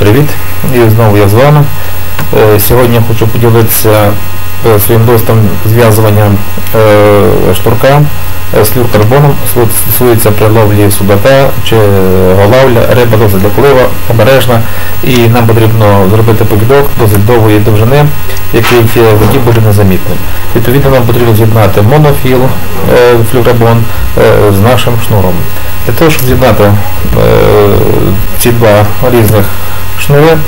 Привіт! І знову я з вами. Е, Сьогодні я хочу поділитися е, своїм досвідом зв'язування е, шнурка з флюркарбоном. Стосується при ловлі судака чи голавля, риба досить доплива, обережна і нам потрібно зробити повідок досить довгої довжини, який в воді буде незамітним. Відповідно, нам потрібно з'єднати монофіл флюркарбон е, з нашим шнуром. Для того, щоб з'єднати ці два різних шнури,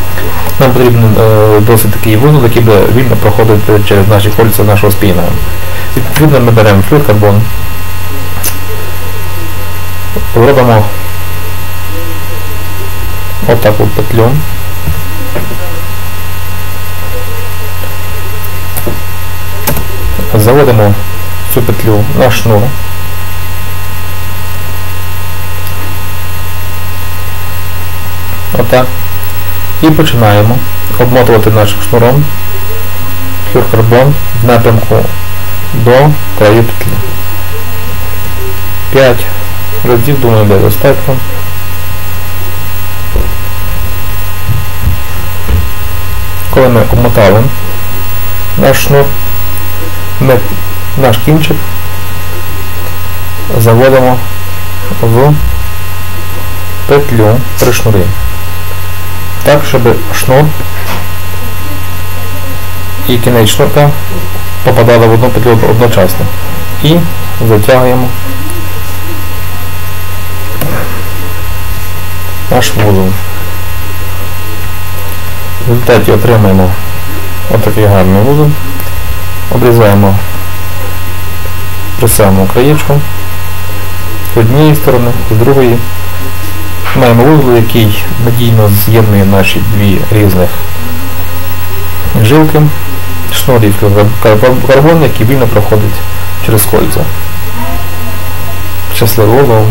нам потрібен е, досить такий вузол, який буде вільно проходити через наші кольця нашого спійного. Відповідно, ми беремо флюркарбон, робимо отаку петлю. Заводимо цю петлю на шнур. Отак. І починаємо обмотувати нашим шнуром флюркарбон в напрямку до краю петлі. 5 разів, думаю, буде достатньо. Коли ми обмотали наш шнур, ми наш кінчик заводимо в петлю при шнурі. Так, щоб шнур і кінець шнурка попадали в одну петлю одночасно. І затягуємо наш вузол. В результаті отримаємо отакий гарний вузол. Обрізаємо при самому краєчку з однієї сторони, з другої. Маємо вузол, який надійно з'єднує наші дві різних жилки, шнурів карбон, який вільно проходить через кольця. Щасливого лову!